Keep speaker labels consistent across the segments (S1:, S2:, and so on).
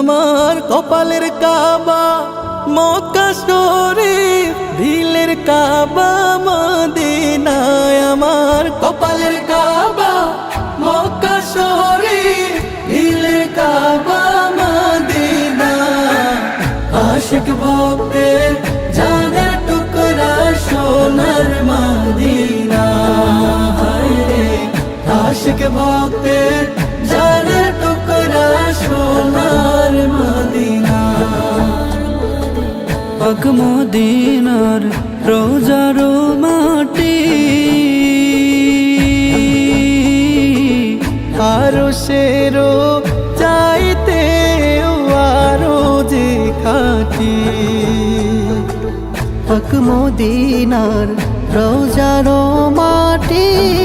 S1: আমার কপালের Kaaba, Mecca শরীফ দিলের কাবা, মদিনায় আমার কপালের কাবা, মক্কা শরীফ দিলের কাবা মদিনা আশিক ভক্তের জানের টুকরা সোনার মদিনা আশিক ভক্তের জানের
S2: মদিনার রোজার মাটি।
S1: আরও সেরো চাইতে আরও যে খাটি।
S2: পাক মদিনার রোজার মাটি।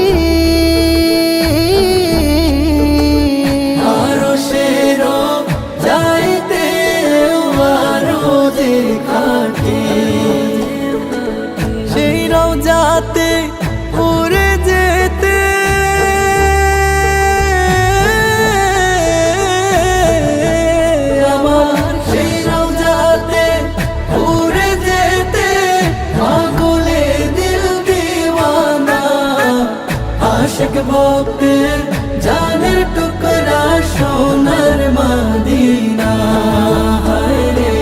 S1: ভক্তের জানের টুকরা সোনার মদিনা। হায় রে,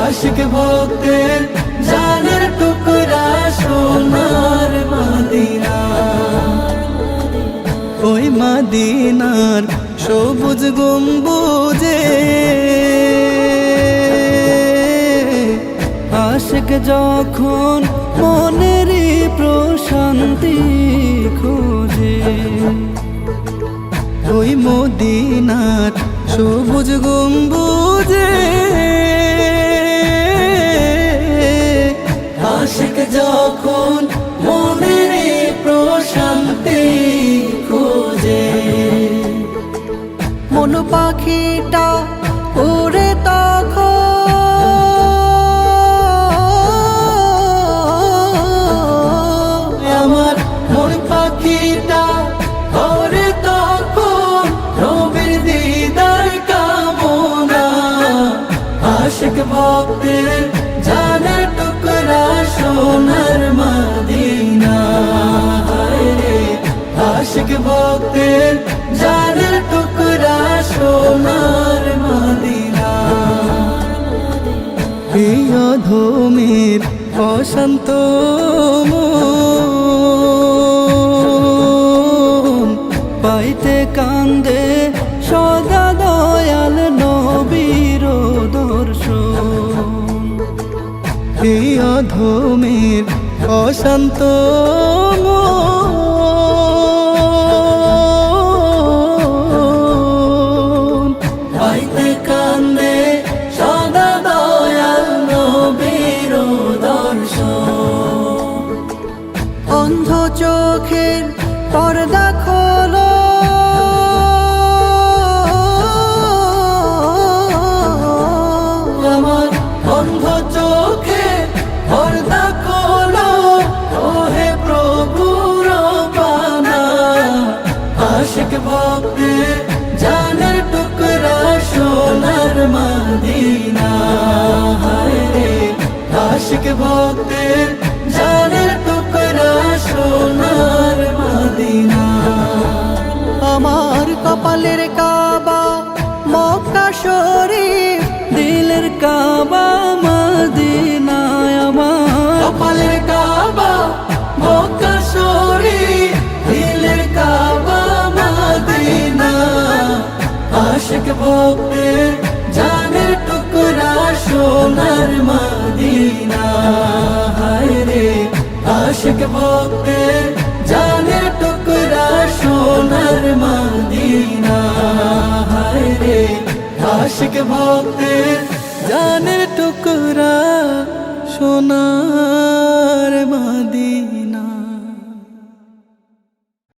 S1: আশিক ভক্তের জানের টুকরা সোনার মদিনা। ওই মদিনার সবুজ গম্বুজে
S2: আশেক যখন মনের প্রশান্তি
S1: ওই মদিনার সবুজ গম্বুজে। আশিক যখন মনের প্রশান্তি খোঁজে
S2: মন পাখিটা
S1: ভক্তের জানের টুকরা সোনার মদিনা। রে, আশিক ভক্তের জানের টুকরা সোনার মদিনা। প্রিয় ধূমের অশান্ত
S2: পাইতে কান্দে
S1: প্রিয় ধূমের অশান্ত মন।
S2: অন্ধ চোখের পর্দা
S1: আশিক ভক্তের টুকরা সোনার মদিনা। হায় রে, আশিক ভক্তের জানের টুকরা সোনার মদিনা।
S2: আমার কপালের কাবা, মক্কা শরীফ, দিলের কাবা মদিনায়
S1: আশিক ভক্তের জানের টুকরা সোনার মদিনা। হায় রে, আশিক ভক্তের জানের টুকরা সোনার মদিনা। হায় রে, আশিক ভক্তের জানের টুকরা সোনার মদিনা।